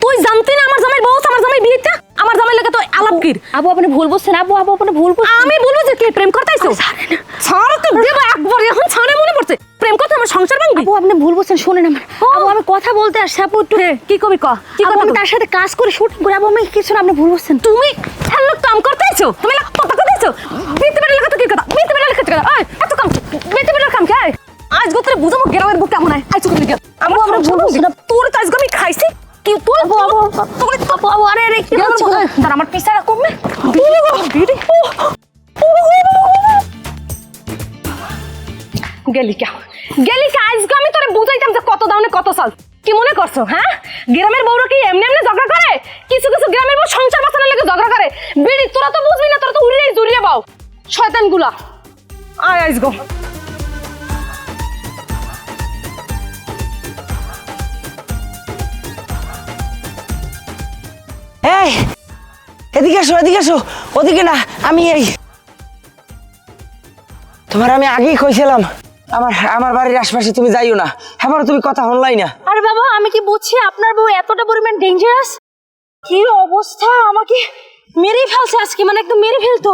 তুই জানতি না আমার জামাই বউ আমার জামাই বিয়েটা আমার জামাই লাগে তো আলাপগির আবু আপনি ভুল বলছেন আবু আবু আপনি ভুল বলছেন আমি বলব যে কে প্রেম করতেইছো ছাড় তো দেব একবার এখন ছাড়ে মনে পড়ছে? প্রেম করতে আমার সংসার ভাঙবি? আপু আপনি ভুল বলছেন শুনেন আমার। আবু আমি কথা বলতে আসছি আপু একটু কি কবি ক? কি কথা আমি তার সাথে কাজ করে শুটিং করে। আবু আমি কিছু না আপনি ভুল বলছেন তুমি হ্যালো কাম করতেইছো তুমি লাগা কথা করতেইছো বিতে বেলা লাগা তো কি কথা? বিতে বেলা লাগা কথা? এই এত কাম বিতে বেলা কাম কে? আজ গোতরে বুঝাবো গ্রামের বুক কেমন হয়? চুপ করে আবু, আমরা ভুল বলছি না। তোর তো আজকে আমি খাইছি। কি তোর আবু তোর আপু আবু আরে আরে কি হচ্ছে তার আমার পিছারা কমবে? বিড়ি গেলি কে? গেলি কে? আজকে আমি তোরে বুঝাইতাম যে কত দাউনে কত সাল। কি মনে করছ হ্যাঁ? গ্রামের বউরা কি এমনি এমনি ঝগড়া করে? কিছু কিছু গ্রামের বউ সংসার বাঁচানোর লেগে ঝগড়া করে। বিড়ি তোরা তো বুঝবি না তোরা তো উড়িয়ে জুড়িয়ে বাও। শয়তানগুলা আয় আইস গো। এদিকে আসো এদিকে এসো ওদিকে না আমি এই তোমার আমি আগেই কইছিলাম আমার আমার বাড়ির আশপাশে তুমি যাইও না। এবারও তুমি কথা হলাই না। আরে বাবা আমি কি বুঝছি আপনার বউ এতটা পরিমাণ ডেঞ্জারাস কি অবস্থা আমাকে মেরেই ফেলছে আজকে মানে একদম মেরে ফেলতো।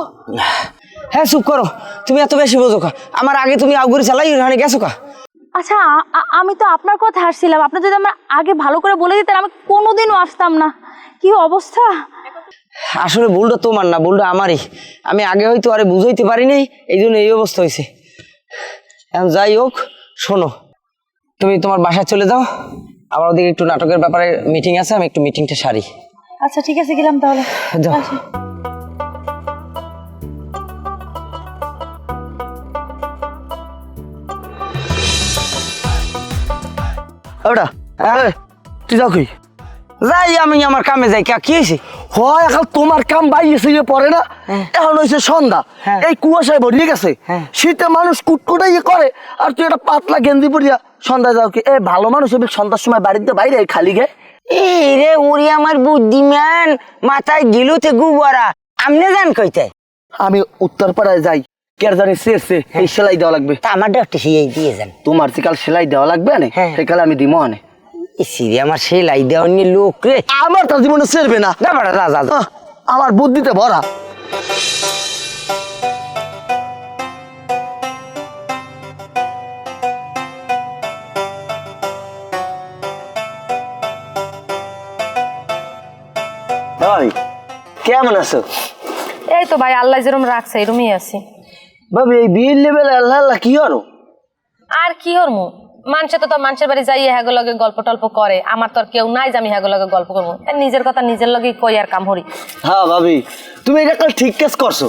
হ্যাঁ চুপ করো। তুমি এত বেশি বোঝো কা? আমার আগে তুমি আগুরি চালাই ওখানে গেছো কা? আচ্ছা আমি তো আপনার কথা আসছিলাম আপনি যদি আমার আগে ভালো করে বলে দিতেন আমি কোনোদিনও আসতাম না। কি অবস্থা? আসলে ভুলটা তোমার না ভুলটা আমারই। আমি আগে হয়তো আরে বুঝাইতে পারি নাই এই জন্য এই অবস্থা হয়েছে এখন যাই হোক শোনো। তুমি তোমার বাসায় চলে যাও। আমার ওদিকে একটু নাটকের ব্যাপারে মিটিং আছে আমি একটু মিটিংটা সারি। আচ্ছা ঠিক আছে গেলাম তাহলে। যাও। ওটা তুই যাও কই? যাই আমি আমার কামে যাই। কা কি হয়েছে হয় এখন তোমার কাম বাইয়েছে ইয়ে পরে না? হ্যাঁ। এখন হয়েছে সন্ধ্যা। হ্যাঁ। এই কুয়াশায় ভরিয়ে গেছে। হ্যাঁ। শীতে মানুষ কুটকুটা ইয়ে করে আর তুই একটা পাতলা গেঞ্জি পরিয়া সন্ধ্যা যাও কি? এ ভালো মানুষ এবার সন্ধ্যার সময় বাড়িতে বাইরে খালি গে। রে উড়ি আমার বুদ্ধিমান মাথায় গিলুতে গুবরা। আমনে জান কইতে? আমি উত্তরপাড়ায় যাই কের জানি সেরছে এই সেলাই দেওয়া লাগবে। আমার ডাক্তার সেই দিয়ে যান। তোমার যে কাল সেলাই দেওয়া লাগবে না। সেকালে আমি দিব আনে। সিরি আমার সেলাই দেওয়া নিয়ে লোক রে। আমার তার জীবনে সেরবে না। ব্যাপারটা রাজা। আহ, আমার বুদ্ধিতে ভরা। ভাই কেমন আছো? এই তো ভাই আল্লাহ যেরকম রাখছে এরমই আছি। ভাবি এই বিয়ের লেভেল আল্লাহ আল্লাহ কি হলো আর কি ওর মু মানুষে তো তো মানুষের বাড়ি যাই হ্যাগো লগে গল্প টল্প করে। আমার তো আর কেউ নাই যে আমি হ্যাগো লগে গল্প করব। নিজের কথা নিজের লগে কই আর কাম হরি হ্যাঁ ভাবি তুমি এটা কাল ঠিক কাজ করছ।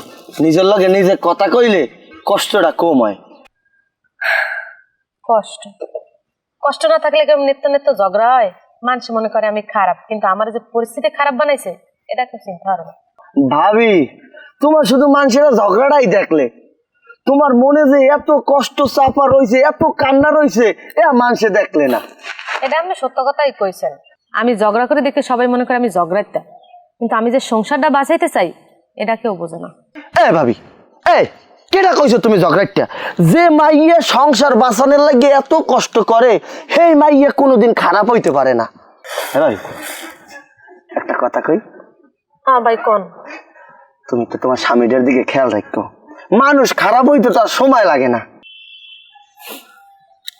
নিজের লগে নিজে কথা কইলে কষ্টটা কম হয়। কষ্ট। কষ্ট না থাকলে কেমন নিত্য নিত্য ঝগড়া হয়? মানুষ মনে করে আমি খারাপ কিন্তু আমার যে পরিস্থিতি খারাপ বানাইছে এটা খুব চিন্তা হবে ভাবি তোমার শুধু মানুষেরা ঝগড়াটাই দেখলে। তোমার মনে যে এত কষ্ট চাপা রয়েছে এত কান্না রয়েছে এ মানুষে দেখলে না। এটা আপনি সত্য কথাই কইছেন। আমি ঝগড়া করে দেখে সবাই মনে করে আমি ঝগড়াইতে। কিন্তু আমি যে সংসারটা বাঁচাইতে চাই এটা কেউ বোঝে না। এ ভাবি এ কেটা কইছো তুমি ঝগড়াটা যে মাইয়ে সংসার বাঁচানোর লাগে এত কষ্ট করে সেই মাইয়ে কোনোদিন খারাপ হইতে পারে না। এ একটা কথা কই? হ্যাঁ ভাই কোন? তুমি তো তোমার স্বামীদের দিকে খেয়াল রাখো। মানুষ খারাপ হইতে তার সময় লাগে না।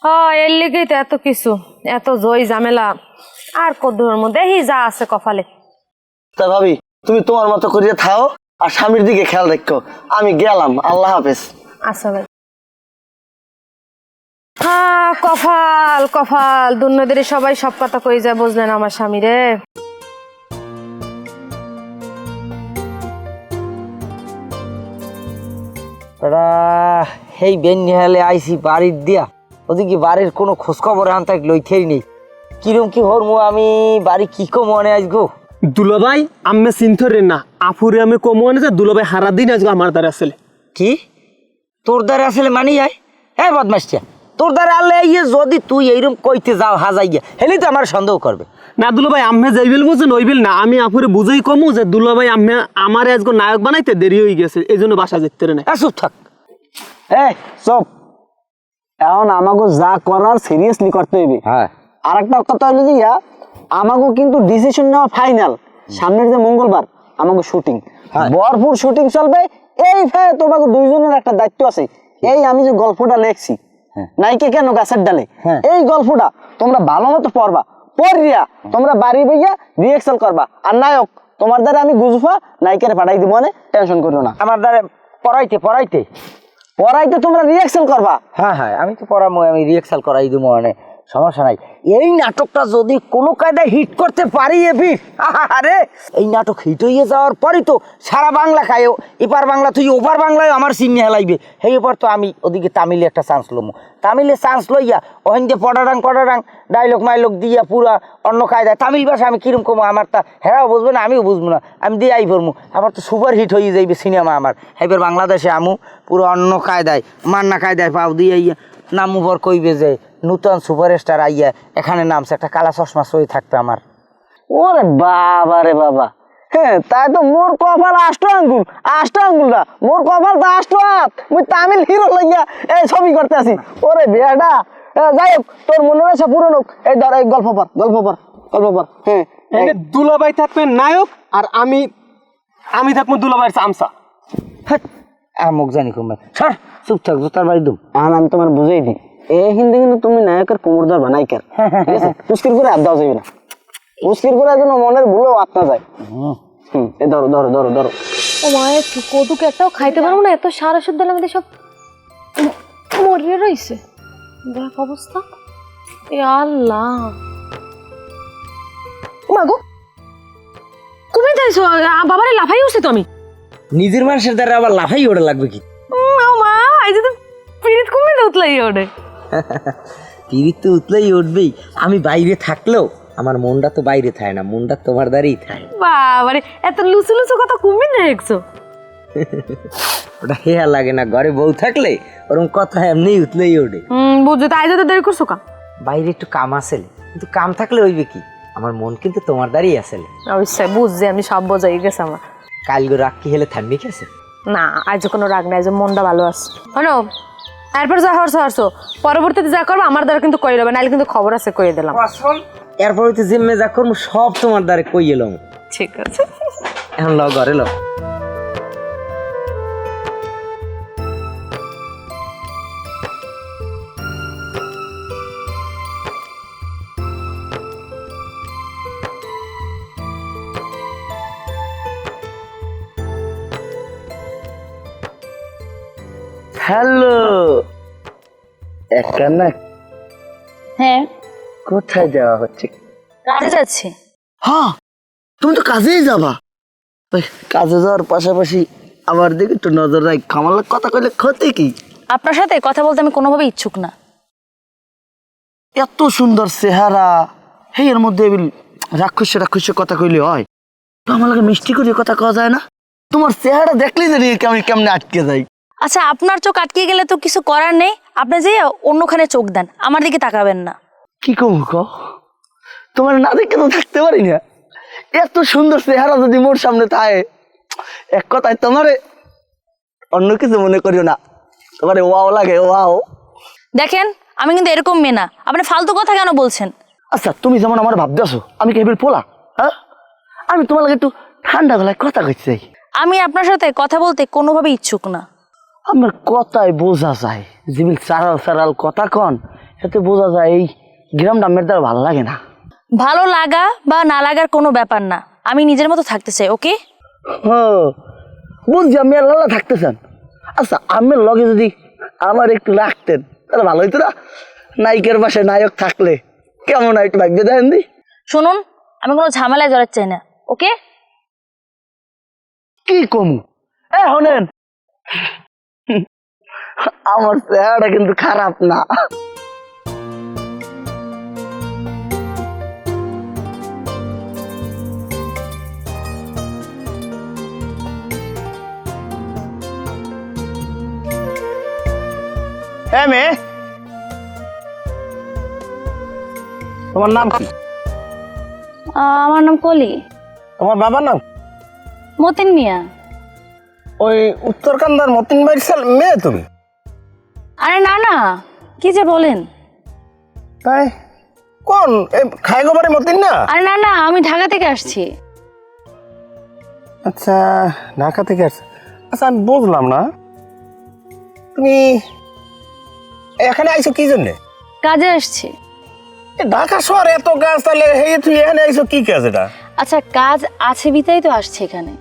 হ্যাঁ এর লেগেই তো এত কিছু এত জয় ঝামেলা। আর মধ্যে যা আছে কপালে। তা ভাবি তুমি তোমার মতো করিয়ে থাও আর স্বামীর দিকে খেয়াল রাখো আমি গেলাম আল্লাহ হাফেজ। আচ্ছা ভাই। হ্যাঁ কপাল কপাল দুর্নদের সবাই সব কথা কই যায় বুঝলেন আমার স্বামী রে ওরা সেই বেনিহালে আইসি বাড়ির দিয়া। ওদিকে বাড়ির কোনো খোঁজখবর আন তাক লইতেই নেই। কিরম কি হরমু আমি বাড়ি কি কম মনে আসগো দুলাভাই আমি চিন্থরে না। আফুরে আমি কম আনে যে দুলাভাই হারা দিন আজকে আমার দ্বারা আসলে। কি? তোর দ্বারা আসলে মানি যায় হ্যাঁ বদমাসটা তোর দ্বারা আলে যদি তুই এইরকম কইতে যাও হাজাই গিয়া হেলি তো আমার সন্দেহ করবে। না দুলাভাই আম্মে যাইবেল বুঝেন ওইবেল না। আমি আফুরে বুঝাই কমু যে দুলাভাই আম্মে আমার আজকে নায়ক বানাইতে দেরি হয়ে গেছে এই জন্য বাসা যেতে না। চুপ থাক। এই চপ। এখন আমাকে যা করার সিরিয়াসলি করতে হইবে। হ্যাঁ। আর একটা কথা হইল যে ইয়া আমাকে কিন্তু ডিসিশন নেওয়া ফাইনাল সামনের যে মঙ্গলবার আমাকে শুটিং ভরপুর শুটিং চলবে। এই ফে তোমাকে দুইজনের একটা দায়িত্ব আছে। এই আমি যে গল্পটা লেখছি নাইকে কেন গাছের ডালে? এই গল্পটা তোমরা ভালো মতো পড়বা। পড়িয়া তোমরা বাড়ি বইয়া রিয়েকশন করবা। আর নায়ক তোমার দ্বারা আমি গুজফা নায়িকারে পাঠাই দিব মানে টেনশন করিও না। আমার দ্বারা পড়াইতে পড়াইতে? পড়াইতে তোমরা রিয়েকশন করবা। হ্যাঁ হ্যাঁ আমি তো পড়ামো আমি রিয়েকশন করাই দিব মানে। সমস্যা নাই। এই নাটকটা যদি কোনো কায়দায় হিট করতে পারি এফি আরে এই নাটক হিট হয়ে যাওয়ার পরই তো সারা বাংলা খায় এপার বাংলা তুই ওপার বাংলায় আমার সিনে হেলাইবে সেই এবার তো আমি ওদিকে তামিলে একটা চান্স লমু। তামিলে চান্স লইয়া ওখান দিয়ে পড়ারাং পড়ারাং ডায়লগ মাইলগ দিয়া পুরা অন্য কায়দায়। তামিল ভাষা আমি কিরম কমো? আমার তা হেরাও বুঝবে না, আমিও বুঝব না। আমি দিয়ে আই পড়মু আমার তো সুপার হিট হয়ে যাইবে সিনেমা আমার। এবার বাংলাদেশে আমু, পুরো অন্য কায়দায়, মান্না কায়দায় পাও দিয়ে নামু পর কইবে যে নূতন সুপারস্টার আইয়া এখানে নামছে একটা কালা চশমা সই থাকতো আমার। ওরে বাবা রে বাবা। হ্যাঁ তাই তো মোর কপাল আষ্ট আঙ্গুল আষ্ট আঙ্গুল না মোর কপাল তো আষ্ট হাত। মুই তামিল হিরো লইয়া এই ছবি করতে আছি। ওরে বেয়াডা হ্যাঁ, যাই হোক তোর মনে আছে পুরনো এই ধর এই গল্প পর গল্প পর গল্প পর হ্যাঁ এই যে দুলাভাই থাকবে নায়ক আর আমি আমি থাকব দুলাভাইয়ের চামচা। হ্যাট, আমুক জানি কুমার সর। চুপ থাক জোতার বাড়ি দুম আর আমি তোমার বুঝাই দিই। এই হিন্দি কিন্তু তুমি নায়কের কোমর ধরবা নায়িকার। ঠিক আছে? উস্কির করে দেওয়া যাবে না। উস্কির করে যেন মনের ভুলেও না যায়। হুম। এ ধরো ধরো ধরো ধরো। ও মায়ের কি কদুক একটাও খাইতে পারব না? এত সারা শুদ্ধ আমাদের সব মরিয়ে রইছে। দেখ অবস্থা। এ আল্লাহ। মাগো তুমি তাইছো বাবারে লাফাই উঠছে তো আমি। নিজের মানুষের দ্বারা আবার লাফাই ওটা লাগবে কি? তো পিরিত কমে উতলাই তিরিত তো উতলেই উঠবেই। আমি বাইরে থাকলেও আমার মনটা তো বাইরে থাকে না মনটা তোমার দ্বারেই থাকে বাবারে এত লুচু লুচু কথা কুমির দেখছ? ওটা হেয়া লাগে না ঘরে বউ থাকলে ওরকম কথা এমনি উতলেই ওঠে। হুম তাই তো দেরি করছ কা বাইরে একটু কাম আসেলে কিন্তু কাম থাকলে হইবে কি? আমার মন কিন্তু তোমার দ্বারেই আসেলে অবশ্যই বুঝছি আমি সব বোঝাই গেছে আমার। কালকে রাগ কি হলে ঠান্ডি খেয়েছে না আজ কোনো রাগ নাই যে মনটা ভালো আছে। হলো এরপর যা হরছো হরছো পরবর্তীতে যা করব আমার দ্বারা কিন্তু কই দেবে নাহলে কিন্তু খবর আছে কই দিলাম। এরপর তো জিম্মে যা করব সব তোমার দ্বারে কই এলাম ঠিক আছে। এখন ল ঘরে ল হ্যালো। একটা না হ্যাঁ। কোথায় যাওয়া হচ্ছে? কাজে যাচ্ছে। হ্যাঁ তুমি তো কাজেই যাবা। ওই কাজে যাওয়ার পাশাপাশি আমার দিকে একটু নজর রাখ। কথা কইলে ক্ষতি কি? আপনার সাথে কথা বলতে আমি কোনোভাবে ইচ্ছুক না। এত সুন্দর চেহারা। হে এর মধ্যে এবিল রাক্ষস রাক্ষস কথা কইলে হয়। তো আমার লাগে মিষ্টি করে কথা কওয়া যায় না? তোমার চেহারা দেখলেই জানি কেমন কেমনে আটকে যাই। আচ্ছা আপনার চোখ আটকে গেলে তো কিছু করার নেই। আপনি যে অন্যখানে চোখ দেন আমার দিকে তাকাবেন না। কি কম ক? তোমার না দেখে তো থাকতে পারি না। এত সুন্দর চেহারা যদি মোর সামনে থাকে এক কথায় তোমারে অন্য কিছু মনে করিও না। তোমারে ওয়াও লাগে ওয়াও। দেখেন আমি কিন্তু এরকম মেয়ে না। আপনি ফালতু কথা কেন বলছেন? আচ্ছা তুমি যেমন আমার ভাবতে আসো আমি কেবল পোলা? হ্যাঁ? আমি তোমার লাগে একটু ঠান্ডা গলায় কথা কইতে চাই। আমি আপনার সাথে কথা বলতে কোনোভাবে ইচ্ছুক না। আমার কথায় বোঝা যায়। যেবিল সারাল সারাল কথা কন এতে বোঝা যায় এই গ্রামটা আমার দ্বারা ভালো লাগে না। ভালো লাগা বা না লাগার কোনো ব্যাপার না। আমি নিজের মতো থাকতে চাই ওকে? হ্যাঁ বুঝছি আমি আর লালা থাকতেছেন। আচ্ছা আমের লগে যদি আমার একটু রাখতেন তাহলে ভালো হইতো না? নায়িকের পাশে নায়ক থাকলে কেমন হয় একটু ভাগ্য দেন দি। শুনুন আমি কোনো ঝামেলায় জড়াতে চাই না ওকে? কি কমু? এ শোনেন আমার চেহারাটা কিন্তু খারাপ না। হ্যাঁ মেয়ে। তোমার নাম কি? আমার নাম কলি। তোমার বাবার নাম? মতিন মিয়া। ওই উত্তরকান্দার মতিন ছেলে মেয়ে তুমি? আরে না না। কি যে বলেন? তাই? কোন? খায় গোবারের মতিন না? আর না না আমি ঢাকা থেকে আসছি। আচ্ছা ঢাকা থেকে আসছে। আচ্ছা আমি বুঝলাম না। তুমি এখানে আইছো কি জন্যে? কাজে আসছি। ঢাকা শহর এত কাজ তাহলে হে তুই এখানে আইছো কি কাজ এটা? আচ্ছা কাজ আছে বিতাই তো আসছে এখানে।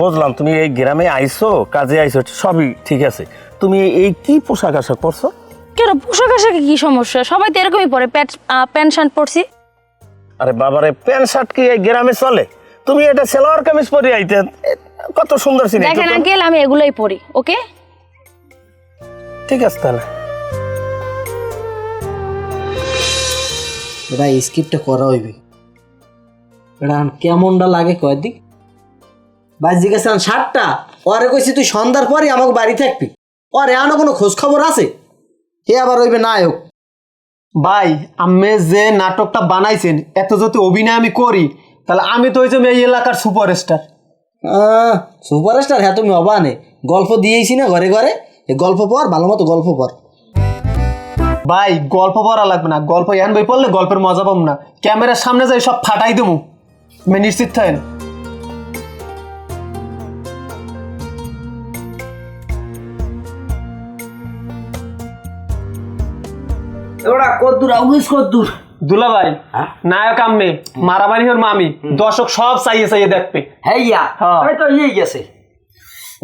বুঝলাম তুমি এই গ্রামে আইছো কাজে আইছো সবই ঠিক আছে। তুমি এই কি পোশাক আশাক পরছো? কেন পোশাক আশাকে কি সমস্যা? সবাই তো এরকমই পরে প্যান্ট প্যান্ট শার্ট পরছি। আরে বাবারে প্যান্ট শার্ট কি এই গ্রামে চলে? তুমি এটা সেলোয়ার কামিজ পরে আইতে কত সুন্দর সিনে দেখেন আঙ্কেল আমি এগুলোই পরি ওকে? ঠিক আছে তাহলে। এটা স্কিপটা করা হইবে। এটা কেমনটা লাগে কয়েকদিন ভাই জিজ্ঞাসা সাতটা পরে কইছি তুই সন্ধ্যার পরে আমাকে বাড়ি থাকবি। পরে এমন কোনো খোঁজ খবর আছে? হে আবার হইবে নায়ক। ভাই আমি যে নাটকটা বানাইছেন এত যদি অভিনয় আমি করি তাহলে আমি তো হয়েছে এই এলাকার সুপারস্টার। সুপারস্টার? হ্যাঁ তুমি অবানে। গল্প দিয়েছি না ঘরে ঘরে? এ গল্প পর ভালো মতো গল্প পর। ভাই গল্প পড়া লাগবে না। গল্প ইয়ান বই পড়লে গল্পের মজা পাবো না। ক্যামেরার সামনে যাই সব ফাটাই দেবো। আমি নিশ্চিত থাকেন। ওরা কদ্দুর আউস কদ্দুর। দুলা ভাই নায়ক আম্মে মারামারি ওর মামি দর্শক সব চাইয়ে চাইয়ে দেখবে। হ্যাঁ। হ্যাঁ। তো ইয়ে গেছে।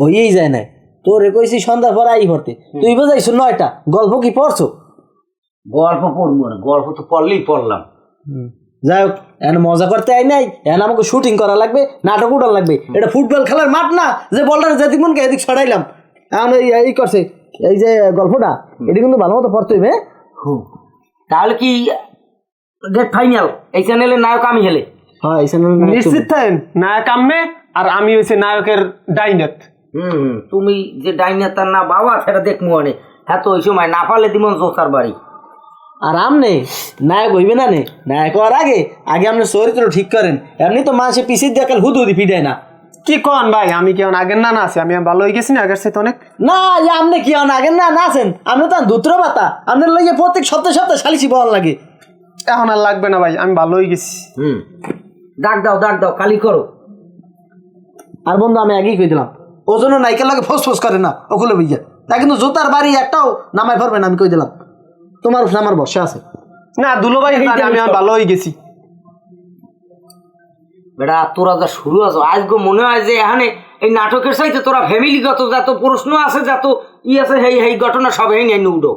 হইয়েই যায় না। তোরে কইছি সন্ধ্যার পর আই পড়তে। তুই বোঝাইছো নয়টা? গল্প কি পড়ছো? গল্প পড়ব না গল্প তো পড়লেই পড়লাম। যাই হোক এখন মজা করতে আই নাই এখন আমাকে শুটিং করা লাগবে নাটক উঠান লাগবে। এটা ফুটবল খেলার মাঠ না যে বলটা যেদিক মনকে এদিক ছড়াইলাম। এখন এই করছে এই যে গল্পটা এটা কিন্তু ভালো মতো পড়তে হইবে হুম। তাহলে কি ডেট ফাইনাল এই চ্যানেলে নায়ক আমি হেলে হ্যাঁ এই চ্যানেল নিশ্চিত থাকেন নায়ক আম্মে আর আমি হয়েছে নায়কের ডাইনেট হুম তুমি যে ডাইনে তার না বাবা সেটা দেখব অনেক হ্যাঁ তো ওই সময় না পারলে দিমন জোসার বাড়ি। আর আমনে নায়ক হইবে না নে? নায়ক হওয়ার আগে আগে আপনি চরিত্র ঠিক করেন। এমনি তো মানুষে পিসির দেখাল হুদ হুদি ফিডায় না। কি কন ভাই? আমি কেমন আগের না না আছি? আমি ভালো হয়ে গেছি না? আগের সাথে অনেক না যে আপনি কি হন আগে না নাচেন আপনি তো দুত্র পাতা। আপনার লইয়ে প্রত্যেক সপ্তাহে সপ্তাহে সালিসি বল লাগে। এখন আর লাগবে না ভাই আমি ভালো হয়ে গেছি। হুম। ডাক দাও ডাক দাও কালি করো। আর বন্ধু আমি আগেই কই দিলাম। ও জন্য নাইকেল লাগে ফোস ফোস করে না ওগুলো বুঝা। তা কিন্তু জুতার বাড়ি একটাও নামাই পারবে না আমি কই দিলাম। তোমার আমার বসে আছে। না দুলো ভাই আমি ভালো হয়ে গেছি। বেটা তোরা যা শুরু আছো। আজকে মনে হয় যে এখানে এই নাটকের সাইতে তোরা ফ্যামিলিগত যত প্রশ্ন আছে যত ই আছে হেই হেই ঘটনা সব এই নিয়ে উঠো।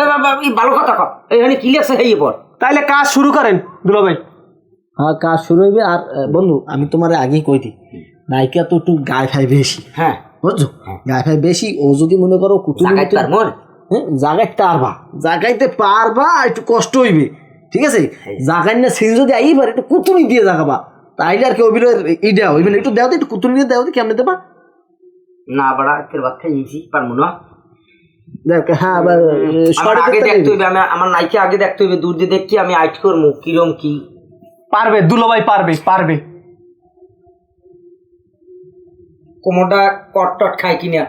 এই ভালো কথা কর এখানে কি আছে সেই পর। তাইলে কাজ শুরু করেন দুলো ভাই। হ্যাঁ কাজ শুরু হইবে। আর বন্ধু আমি তোমার আগেই কই দিই নায়িকা তো একটু গায়ে ফাই বেশি। হ্যাঁ। বুঝছ? গায়ে ফাই বেশি ও যদি মনে করো কুতুব মন হ্যাঁ, জাগাইতে পারবা। জাগাইতে পারবা একটু কষ্ট হইবে। ঠিক আছে? জাগাই না সিন যদি আই পারে একটু কুতুনি দিয়ে জাগাবা। তাইলে আর কি অভিনয়ের ইডা হইবে না একটু দেও তো একটু কুতুনি দিয়ে দেও তো কেমনে দেবা? না বাড়া তোর বাচ্চা ইজি পারব না। দেখ হ্যাঁ আবার, এ, আমার শর্টে আগে দেখতে দেখতে হইবে। হইবে আমি আমার নাইকে আগে দেখতে হইবে দূর দিয়ে দেখি আমি আইট করব কিরম কি। পারবে দুলো পারবে পারবে। কোমরটা কট টট খাই কিনা।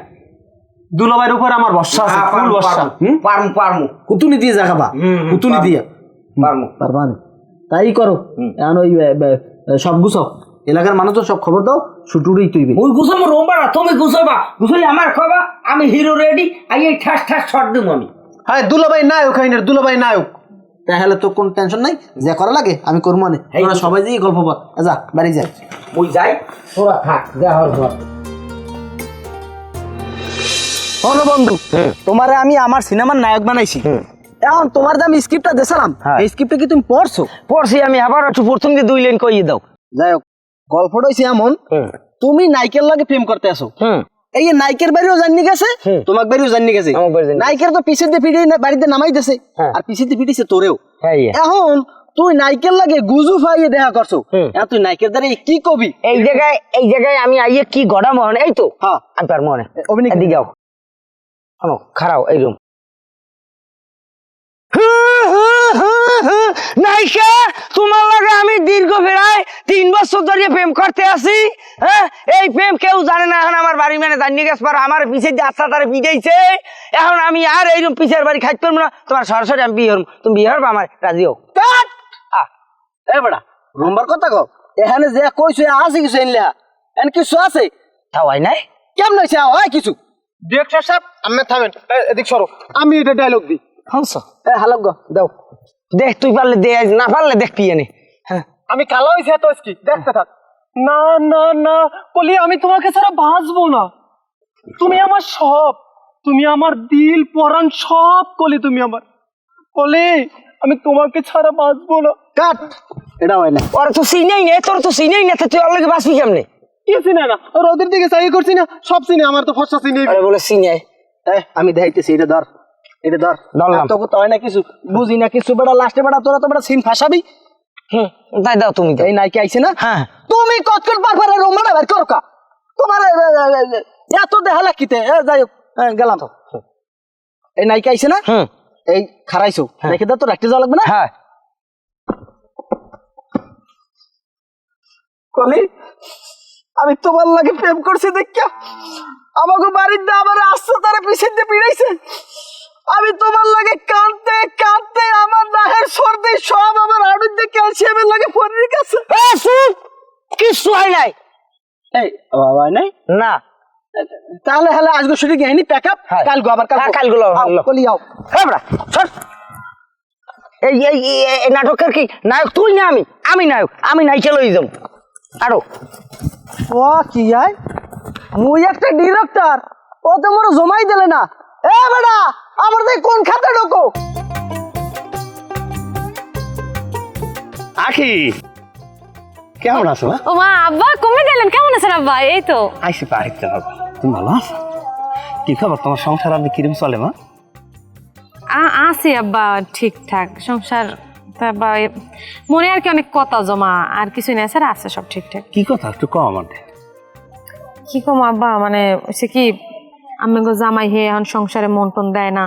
উপর আমার ভরসা আছে হ্যাঁ, ফুল পারমু, ভরসা। পারমু, পারমু পারমু কুতুনি দিয়ে জাগাবা কুতুনি দিয়ে। পারমু পারবা তাই করো। এখন ওই সব গুছাও। এলাকার মানুষ তো সব খবর দাও শুটুড়েই তুইবে ওই গুছাবো রোমবার তুমি গুছাবা। গুছাই আমার খাবা আমি হিরো রেডি আই এই ঠাস ঠাস শট দিব আমি। হ্যাঁ দুলো ভাই নায়ক হয় না দুলো ভাই নায়ক। তাহলে তো কোনো টেনশন নাই যা করা লাগে আমি করব মানে। তোরা সবাই দিয়ে গল্প বল। যা বাড়ি যা। ওই যাই তোরা থাক দেখা হবে হলো বন্ধু তোমারে আমি আমার সিনেমার নায়ক বানাইছি। এখন তোমার আমি স্ক্রিপ্টটা দেখালাম এই স্ক্রিপ্টটা কি তুমি পড়ছো? পড়ছি আমি আবার একটু প্রথম দিয়ে দুই লাইন কইয়ে দাও। যাই হোক গল্পটা হয়েছে এমন তুমি নাইকের লাগে প্রেম করতে আসো এই নাইকের বাড়িও জানি গেছে তোমার বাড়িও জানি গেছে। নাইকের তো পিছের দিয়ে বাড়িতে নামাই দিছে হ্যাঁ। আর পিছের দিয়ে পিটিছে তোরেও। হ্যাঁ ইয়ে। এখন তুই নাইকের লাগে গুজু ফাইয়ে দেখা করছ। তুই নাইকের দ্বারা কি কবি? এই জায়গায় এই জায়গায় আমি আইয়ে কি গড়া মনে এই তো? হ্যাঁ। আমি পার মনে অভিনয় যাও খারাও এই রুম তোমার আমি দীর্ঘ তিন বছর ধরে প্রেম করতে হ্যাঁ? এই প্রেম কেউ জানে না, এখন আমার বাড়ি মানে যে আচ্ছা আমি আর পিছের বাড়ি তোমার আমি কথা এখানে যে কিছু এন কিছু আছে? আমি আমি এটা ডায়লগ দিই। হামস এ হালাক গো দাও। দেখ তুই পারলে দে না পারলে দেখ হ্যাঁ। আমি কালো হয়েছে তো কি দেখতে থাক। না না না কলি আমি তোমাকে ছাড়া বাঁচবো না। তুমি আমার সব তুমি আমার দিল পরাণ সব কলি তুমি আমার। কলি আমি তোমাকে ছাড়া বাঁচবো না। কাট। এটা হয় না। ওরা তো চিনেই নে তোর তো চিনেই না তুই ওর লগে বাঁচবি কেমনে? কি চিনে না? আর ওদের দিকে চাই করছি না সব চিনে আমার তো বলে চিনে আমি দেখাইতেছি এটা ধর। এটা ধর। আর তো হয় না কিছু বুঝি না কিছু। বেটা লাস্টে বেটা তোরা তো সিম ফাঁসাবি। হুম তাই দাও তুমি এই নাইকে আইছে না? হ্যাঁ। তুমি কতক্ষণ পার পারে রুমাটা বের তোমার এত এ যাই হোক গেলাম। তো এই নাইকে আইছে না? হুম। এই খারাইছো রেখে দে তো রাখতে যাওয়া লাগবে না? হ্যাঁ। কলি আমি তোমার লাগে প্রেম করছি দেখিয়া। আমাকে বাড়ির দিয়ে আমার আসছে তারা পিছিয়ে দিয়ে পিড়াইছে। আমি তোমার লাগে কাঁদতে কাঁদতে আমার নাহের সর্দি সব আমার আড়ুর দিয়ে ক্যালসিয়ামের লাগে ফোনের কাছে কিচ্ছু হয় নাই। এই বাবা নাই? না। তাহলে হলে আজকে শুধু গেহিনি প্যাক আপ। কাল গো আবার কাল হ্যাঁ, কাল কলি হ্যাঁ সর। এই এই এই- নাটকের কি নায়ক? তুই না আমি? আমি নায়ক আমি নাইকে লই যাম। আরও। ও কি আয় মুই একটা ডিরেক্টর ও তো মোর জমাই দিলে না। এ বেটা! আমার দেখ কোন খাতে ঢোকো। আখি কেমন আছো ও মা আব্বা কমে গেলেন কেমন আছেন আব্বা? এই তো। আইসি পাইতে হবে। তুমি ভালো আছো? কি খবর? তোমার সংসার আমি কিরম চলে মা? আ- আছি আব্বা ঠিকঠাক। সংসার তা মনে আর কি অনেক কথা জমা আর কিছু নেই স্যার আছে সব ঠিকঠাক। কি কথা? একটু কম আমার কি কম আব্বা মানে সে কি আমি গো জামাই হে এখন সংসারে মন টন দেয় না।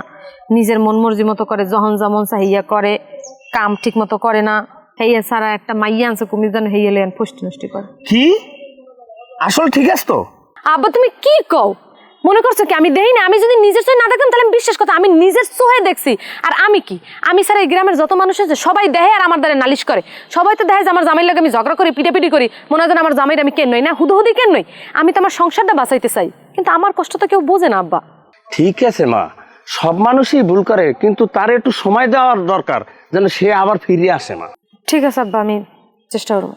নিজের মন মর্জি মতো করে যখন যেমন চাহিয়া করে কাম ঠিক মতো করে না। হেইয়া সারা একটা মাইয়া আনছে কুমির যেন হেইয়া লেন ফুষ্টি নষ্টি করে। কি? আসল ঠিক আছে তো? আবার তুমি কি কও? মনে করছ কি? আমি দেই না আমি যদি নিজের চোখে না দেখতাম তাহলে আমি বিশ্বাস করতাম। আমি নিজের চোখে দেখছি। আর আমি কি? আমি সারা এই গ্রামের যত মানুষ আছে সবাই দেহে আর আমার দ্বারা নালিশ করে। সবাই তো দেখে যে আমার জামাইয়ের লাগে আমি ঝগড়া করি পিটাপিটি করি মনে হয় আমার জামাইয়ের আমি কেন নই না হুদুহুদি কেন নই? আমি তো আমার সংসারটা বাঁচাইতে চাই। কিন্তু আমার কষ্ট তো কেউ বোঝে না আব্বা। ঠিক আছে মা। সব মানুষই ভুল করে কিন্তু তার একটু সময় দেওয়ার দরকার যেন সে আবার ফিরে আসে মা। ঠিক আছে আব্বা আমি চেষ্টা করব।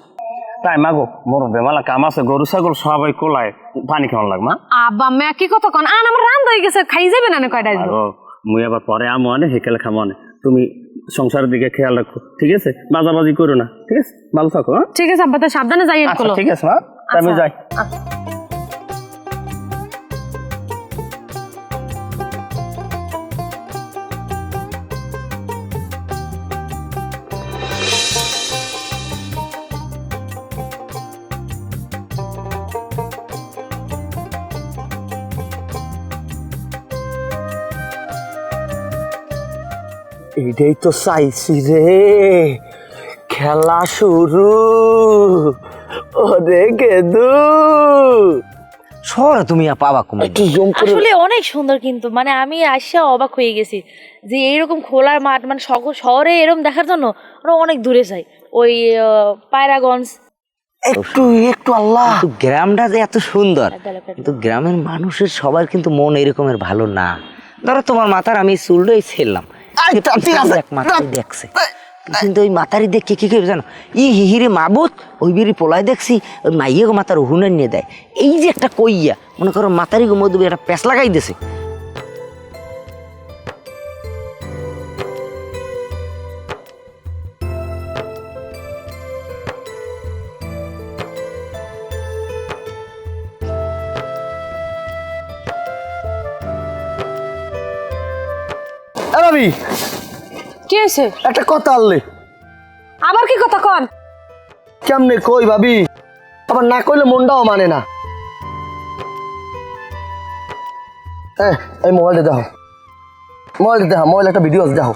তাই মাগো মোর বেমালা কাম আছে গরু ছাগল সবাই কোলায় পানি খাওয়ান লাগ মা। আব্বা মে কি কথা কন? আন আমার রান হয়ে গেছে খাই যাবে না কয়টা আগো মুই আবার পরে আমো আনে হেকেলে খামো আনে। তুমি সংসারের দিকে খেয়াল রাখো ঠিক আছে? বাজাবাজি করো না ঠিক আছে? ভালো থাকো ঠিক আছে আব্বা তো সাবধানে যাই আচ্ছা ঠিক আছে মা। আমি যাই। আচ্ছা। এইটাই তো চাইছি রে। খেলা শুরু। ওরে গেদু। সর তুমি আর পাবা কমে একটু জম করে আসলে অনেক সুন্দর কিন্তু মানে আমি আসা অবাক হয়ে গেছি যে এইরকম খোলার মাঠ মানে শহরে এরকম দেখার জন্য ওরা অনেক দূরে যায় ওই পায়রাগঞ্জ। একটু একটু আল্লাহ। কিন্তু গ্রামটা যে এত সুন্দর কিন্তু গ্রামের মানুষের সবার কিন্তু মন এরকমের ভালো না। ধরো তোমার মাথার আমি চুলটাই ছেড়লাম দেখছে। কিন্তু ওই মাতারি দেখে কি করবে জানো? ই হিহিরে মাবুত ওই বিড়ি পোলায় দেখছি ওই মাইয়ে গো মাথার হুনের নিয়ে দেয়। এই যে একটা কইয়া মনে করো মাতারি গো মধ্যে একটা প্যাঁচ লাগাই দিছে। ভাবি কি হয়েছে? একটা কথা আনলে। আবার কি কথা কন? কেমনে কই ভাবি? আবার না কইলে মনটাও মানে না। এ, এই মোবাইলটা দেখো। মোবাইলটা দেখো মোবাইল একটা ভিডিও আছে দেখো।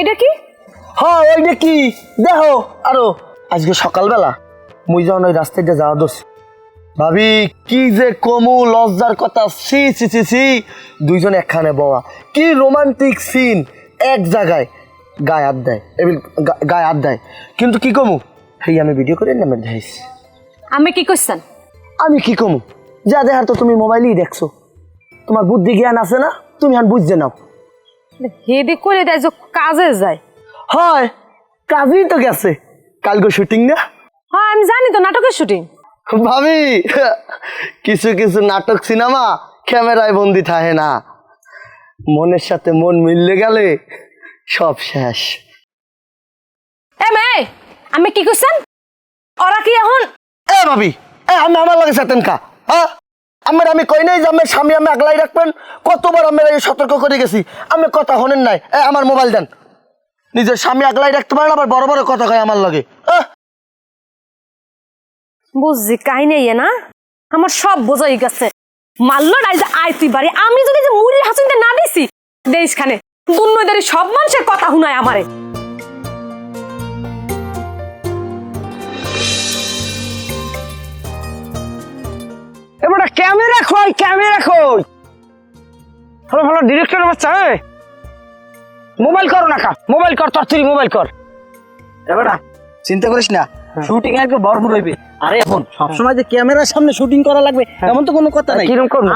এটা কি? হ্যাঁ ওইটা কি? দেখো আরও। আজকে সকালবেলা মুই যখন ওই রাস্তাটা যাওয়া দোষ ভাবি কি যে কমু লজ্জার কথা। সি সি সি সি দুইজন একখানে বওয়া। কি রোমান্টিক সিন এক জায়গায় গায়ে হাত দেয়। এবার গা- গায়ে হাত দেয়। কিন্তু কি কমু? হেই আমি ভিডিও করে নামে দেখাইস আমি কি করছেন? আমি কি কমু? যা দেখার তো তুমি মোবাইলেই দেখছ। তোমার বুদ্ধি জ্ঞান আছে না? তুমি আর বুঝতে নাও। হেদি করে দেয় যে কাজে যায়। হয় কাজই তো গেছে। কালকে শুটিং না? হ্যাঁ আমি জানি তো নাটকের শুটিং ভাবি কিছু কিছু নাটক সিনেমা ক্যামেরায় বন্দি থাকে না। মনের সাথে মন মিললে গেলে সব শেষ। এ মেয়ে আমি কি করছেন? ওরা কি এখন? এ ভাবি এ আমি আমার লাগে সাতেন কা হ্যাঁ আমার আমি কই নাই যে আমার স্বামী আমি আগলাই রাখবেন? কতবার আমি এই সতর্ক করে গেছি? আমি কথা হনেন নাই। এ আমার মোবাইল দেন। নিজের স্বামী আগলাই রাখতে পারেন আবার বড় বড় কথা কয় আমার লাগে। বুঝছি কাহিনী ইয়ে না? আমার সব বোঝাই গেছে। মারলো নাই যে আইতি বাড়ি। আমি যদি যে মুড়ি হাসিনতে না দিছি দেশ খানে সব মানুষের কথা শুনায় আমারে। এবার ক্যামেরা কই ক্যামেরা কই ভালো ভালো ডিরেক্টর বাচ্চা এ? মোবাইল কর না কা মোবাইল কর তোর তুই মোবাইল কর। এবার চিন্তা করিস না। শুটিং একবার ভরপুর হইবে। আরে এখন সবসময় যে ক্যামেরার সামনে শুটিং করা লাগবে এমন তো কোনো কথা নাই।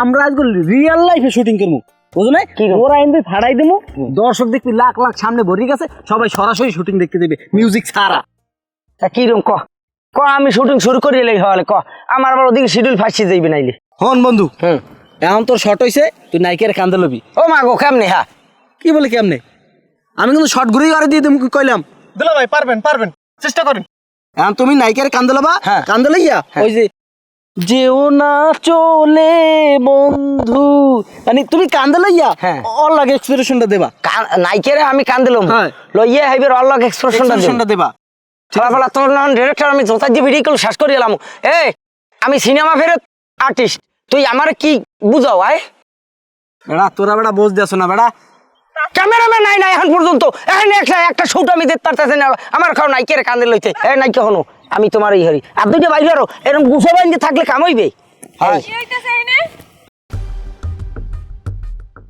আমরা আজকে রিয়েল লাইফে শুটিং করব। বুঝো না ওরা এমনি ফাড়াই দেবো দর্শক দেখবি লাখ লাখ সামনে ভরি গেছে সবাই সরাসরি শুটিং দেখতে দেবে মিউজিক ছাড়া। তা কিরম ক? ক আমি শুটিং শুরু করি এলাই হলে ক। আমার আবার ওদিকে শিডিউল ফাঁসি যাইবে নাইলে। হন বন্ধু হুম। এখন তোর শর্ট হইছে তুই নাইকের কান্দে লবি। ও মা গো কেমনে হ্যাঁ। কি বলে কেমনে? আমি কিন্তু শর্ট ঘুরেই আরে দিয়ে তুমি কইলাম? দিলা ভাই পারবেন পারবেন। চেষ্টা করেন। এখন তুমি নাইকের কান্দে লবা? হ্যাঁ। কান্দে লইয়া? ওই যে যেও না চলে বন্ধু। মানে তুমি কান্দে লইয়া হ্যাঁ। ওর লাগে এক্সপ্রেশনটা দেবা নাইকেরে আমি কান দিলাম হ্যাঁ। লইয়ে হাইবে অলগ এক্সপ্রেশনটা দিলাম এক্সপ্রেশনটা দেবা। ফলা ফলা তোর নাম ডিরেক্টর আমি জোতার যে ভিডিও শেষ করে এলাম এ আমি সিনেমা ফেরত আর্টিস্ট তুই আমার কি বুঝাও আয়? বেড়া তোরা বেড়া বোঝ দেছো না বেড়া। ক্যামেরাম্যান নাই না এখন পর্যন্ত। এখন একটা একটা শুট আমি দেখতে পারতেছি না। আমার খাও নাইকে রে কান্দে লইতে। এ নাইকে হনো আমি তোমার এই হরি। আর দুইটা বাইরে আরও এরকম গুছো বাইন্দে থাকলে কাম হইবে? হ্যাঁ।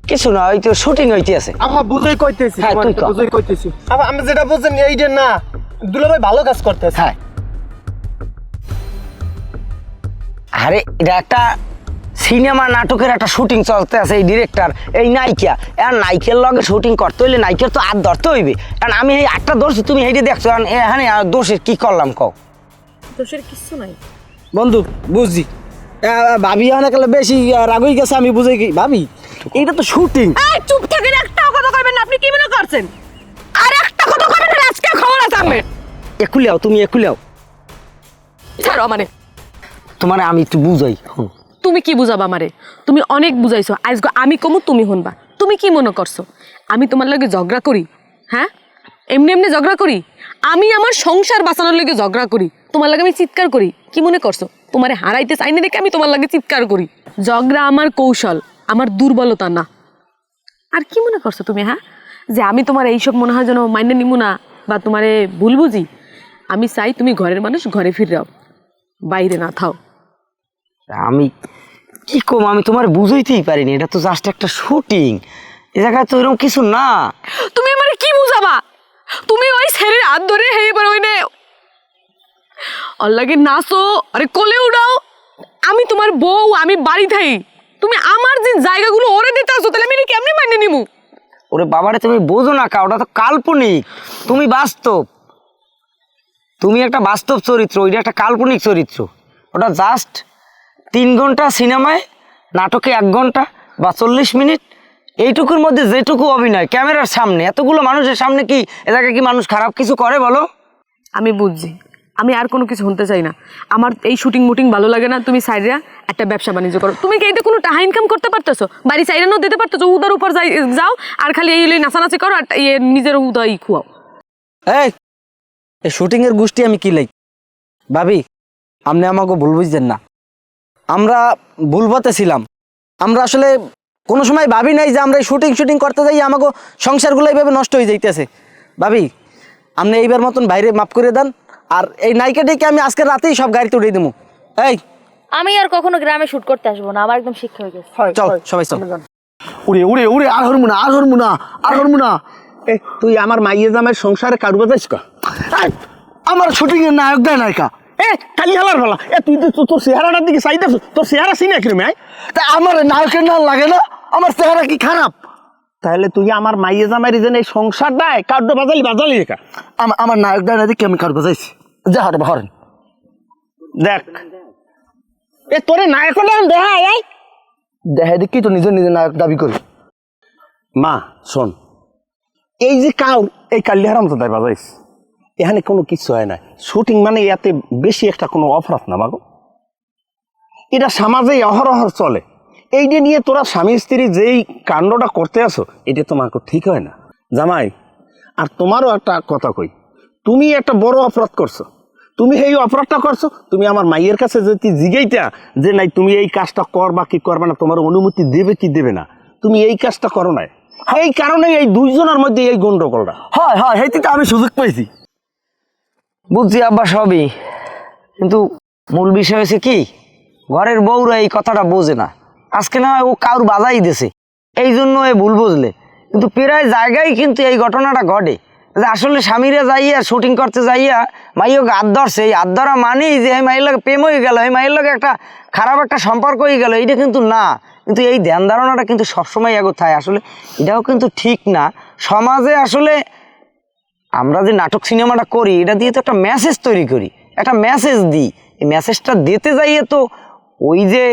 কিছু না ওই তো শুটিং হইতে আছে আমার বুঝই কইতেছি হ্যাঁ, বুঝই কইতেছি। আমি যেটা বুঝছেন এই যে না দুলা ভাই ভালো কাজ করতেছে। হ্যাঁ। আরে এটা একটা সিনেমা নাটকের একটা শুটিং চলতে আছে এই ডিরেক্টর এই নায়িকা। আর নায়িকের লগে শুটিং করতে হইলে নায়িকের তো আর ধরতে হইবে। কারণ আমি এই আটটা ধরছি তুমি হেঁটে দেখছ কারণ এখানে দোষের কি করলাম কও? দোষের কিছু নাই। বন্ধু বুঝছি। ভাবি অনেক বেশি রাগই গেছে আমি বুঝে কি ভাবি এটা তো শুটিং। এই চুপ থাকেন একটাও কথা কইবেন না আপনি কি মনে করছেন? আর একটা কথা কইবেন না আজকে খবর আছে আমি একুলিয়াও তুমি একুলিয়াও ছাড়ো মানে তোমার আমি একটু বুঝাই হুম। তুমি কি বুঝাবা আমারে? তুমি অনেক বুঝাইছো। আজকে আমি কমু, তুমি শুনবা। তুমি কি মনে করছ? আমি তোমার লাগে ঝগড়া করি হ্যাঁ? এমনি এমনি ঝগড়া করি। আমি আমার সংসার বাঁচানোর লগে ঝগড়া করি। তোমার লাগে আমি চিৎকার করি। কি মনে করছ? তোমারে হারাইতে চাই না দেখে আমি তোমার লাগে চিৎকার করি। ঝগড়া আমার কৌশল, আমার দুর্বলতা না। আর কি মনে করছ তুমি হ্যাঁ? যে আমি তোমার এইসব মনে হয় যেন মাইনে নিমু না বা তোমারে ভুল বুঝি। আমি চাই তুমি ঘরের মানুষ ঘরে ফিরে বাইরে না থাও। আমি কি কম আমি তোমার বুঝাইতেই পারিনি এটা তো জাস্ট একটা শুটিং এ জায়গায় তো এরকম কিছু না। তুমি আমার কি বুঝাবা? তুমি ওই ছেলের হাত ধরে হেয়ে পারো ওই অল্লাগে নাচো আরে কোলে উড়াও আমি তোমার বউ আমি বাড়ি থাই তুমি আমার যে জায়গাগুলো ওরে দিতে আসো তাহলে আমি এটা কেমনে মাইনে নিমু? ওরে বাবারে তুমি বোঝো না কা ওটা তো কাল্পনিক। তুমি বাস্তব। তুমি একটা বাস্তব চরিত্র ওইটা একটা কাল্পনিক চরিত্র। ওটা জাস্ট তিন ঘণ্টা সিনেমায় নাটকে এক ঘণ্টা বা চল্লিশ মিনিট এইটুকুর মধ্যে যেটুকু অভিনয় ক্যামেরার সামনে এতগুলো মানুষের সামনে কি এটাকে কি মানুষ খারাপ কিছু করে বলো? আমি বুঝছি। আমি আর কোনো কিছু শুনতে চাই না। আমার এই শুটিং মুটিং ভালো লাগে না তুমি সাইডরা একটা ব্যবসা বাণিজ্য করো। তুমি কি এতে কোনো টাকা ইনকাম করতে পারতেছো? বাড়ি সাইডানো দিতে পারতেছো উদার উপর যাই যাও আর খালি এই লই নাচানাচি করো আর ইয়ে নিজের উদয় খুয়াও। এই এই শুটিং এর গোষ্ঠী আমি কি লাই? ভাবি আপনি আমাকে ভুল বুঝছেন না। আমরা ভুল পথে ছিলাম। আমরা আসলে কোনো সময় ভাবি নাই যে আমরা এই শুটিং শুটিং করতে যাই আমাকে সংসারগুলো এইভাবে নষ্ট হয়ে যাইতেছে। ভাবি আপনি এইবার মতন বাইরে মাফ করে দেন আর এই নায়িকাটিকে আমি আজকে রাতেই সব গাড়িতে উঠিয়ে দেবো এই। আমি আর কখনো গ্রামে শুট করতে আসব না আমার একদম শিক্ষা হয়ে গেছে। চল সবাই চল। উড়ে উড়ে উড়ে আর হরমু না আর হরমু না আর হরমু না। এ, তুই আমার মাইয়ে জামের সংসারে কারু বাজাইস কা? আমার শুটিং এর নায়ক দেয় নায়িকা। এ খালি হালার ভালা। এ তুই তো তোর চেহারাটার দিকে চাই দেখছ তোর চেহারা চিনি কিরম আয় তা আমার নায়কের নাম লাগে না? আমার চেহারা কি খারাপ? তাহলে তুই আমার মাইয়ে জামাই যেন এই সংসার দেয় কার্ড বাজালি বাজালি একা আমার নায়ক দেয় না দেখি আমি কার বাজাইছি যা হরে হরেন দেখ। এ তোরে নায়ক নাম দেখা আয় দেখে দেখি তো নিজে নিজে নায়ক দাবি করি। মা শোন। এই যে কাউ এই কাল্যাহারাম তো দেয় বাজাইস এখানে কোনো কিছু হয় না। শুটিং মানে এতে বেশি একটা কোনো অপরাধ না মাগো? এটা সমাজে অহরহর চলে। এই যে নিয়ে তোরা স্বামী স্ত্রী যেই কাণ্ডটা করতে আসো এটা তোমাকে ঠিক হয় না। জামাই, আর তোমারও একটা কথা কই। তুমি একটা বড় অপরাধ করছ। তুমি এই অপরাধটা করছ, তুমি আমার মাইয়ের কাছে যদি জিগাইতা যে নাই, তুমি এই কাজটা করবা কি করবা না, তোমার অনুমতি দেবে কি দেবে না, তুমি এই কাজটা করো না এই কারণে এই দুইজনের মধ্যে এই গন্ডগোলটা। হয় হয় হেইতে তো আমি সুযোগ পেয়েছি বুঝছি আব্বা সবই। কিন্তু মূল বিষয় হয়েছে কি, ঘরের বউরা এই কথাটা বোঝে না। আজকে না ও কারুর বাজাই দিছে। এই জন্য এ ভুল বুঝলে। কিন্তু প্রায় জায়গায় কিন্তু এই ঘটনাটা ঘটে। যে আসলে স্বামীরা যাইয়া শুটিং করতে যাইয়া মাইয়োকে এই হাত ধরা মানেই যে এই মাইয়ের লোকে প্রেম হয়ে গেল, এই মাইয়ের লোকে একটা খারাপ একটা সম্পর্ক হয়ে গেল, এইটা কিন্তু না। কিন্তু এই ধ্যান ধারণাটা কিন্তু সবসময় এগোথায় আসলে এটাও কিন্তু ঠিক না। সমাজে আসলে আমরা যে নাটক সিনেমাটা করি, এটা দিয়ে তো একটা মেসেজ তৈরি করি। একটা মেসেজ দিই। এই মেসেজটা দিতে যাইয়ে তো ওই যে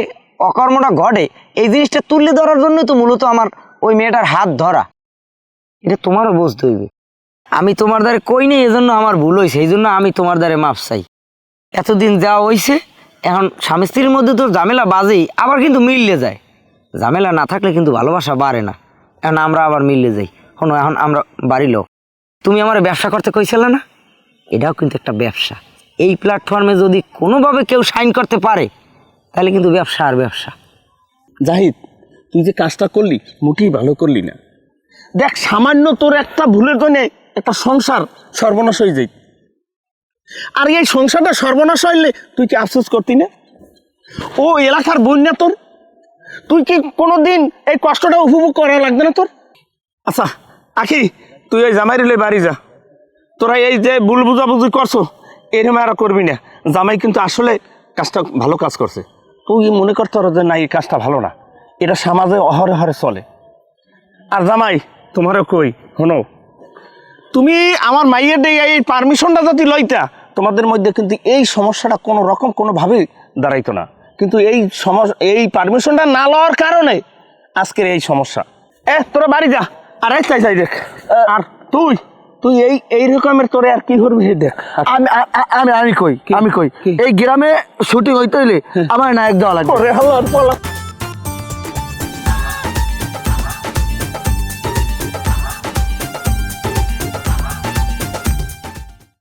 অকর্মটা ঘটে, এই জিনিসটা তুলে ধরার জন্য তো মূলত আমার ওই মেয়েটার হাত ধরা। এটা তোমারও বুঝতে হইবে। আমি তোমার দ্বারে কই নেই, এজন্য আমার ভুল হয়েছে এই জন্য আমি তোমার দ্বারে মাপ চাই। এতদিন যা হয়েছে এখন স্বামী স্ত্রীর মধ্যে তো ঝামেলা বাজেই, আবার কিন্তু মিললে যায়। ঝামেলা না থাকলে কিন্তু ভালোবাসা বাড়ে না। এখন আমরা আবার মিললে যাই। শোনো, এখন আমরা বাড়ি তুমি আমার ব্যবসা করতে কইছিলে না? এটাও কিন্তু একটা ব্যবসা। এই প্ল্যাটফর্মে যদি কোনোভাবে কেউ সাইন করতে পারে তাহলে কিন্তু ব্যবসা আর ব্যবসা। জাহিদ তুই যে কাজটা করলি মোটেই ভালো করলি না। দেখ সামান্য তোর একটা ভুলের জন্য একটা সংসার সর্বনাশ হয়ে যাই আর এই সংসারটা সর্বনাশ হইলে তুই কি আফসোস করতি না? ও এলাকার বন্যা তোর? তুই কি কোনোদিন এই কষ্টটা উপভোগ করা লাগবে না তোর? আচ্ছা আখি তুই ওই জামাই রিলে বাড়ি যা। তোরা এই যে ভুল বুঝাবুঝি করছ এরকম আর করবি না। জামাই কিন্তু আসলে কাজটা ভালো কাজ করছে। তুই মনে করতে যে না, এই কাজটা ভালো না। এটা সমাজে অহরে হরে চলে। আর জামাই, তোমারও কই? শোনো। তুমি আমার মাইয়ের এই পারমিশনটা যদি লইতা, তোমাদের মধ্যে কিন্তু এই সমস্যাটা কোনো রকম কোনোভাবেই দাঁড়াইতো না। কিন্তু এই সমস্যা এই পারমিশনটা না লওয়ার কারণে আজকের এই সমস্যা। এ, তোরা বাড়ি যা। আর চাই চাই দেখ। আর তুই তুই এই এই রকমের তোরে আর কি করবি দেখ। আমি আ- আ- আমি আমি কই আমি কই। এই গ্রামে শুটিং হইতে হইলে আমার নায়ক দেওয়া লাগবে।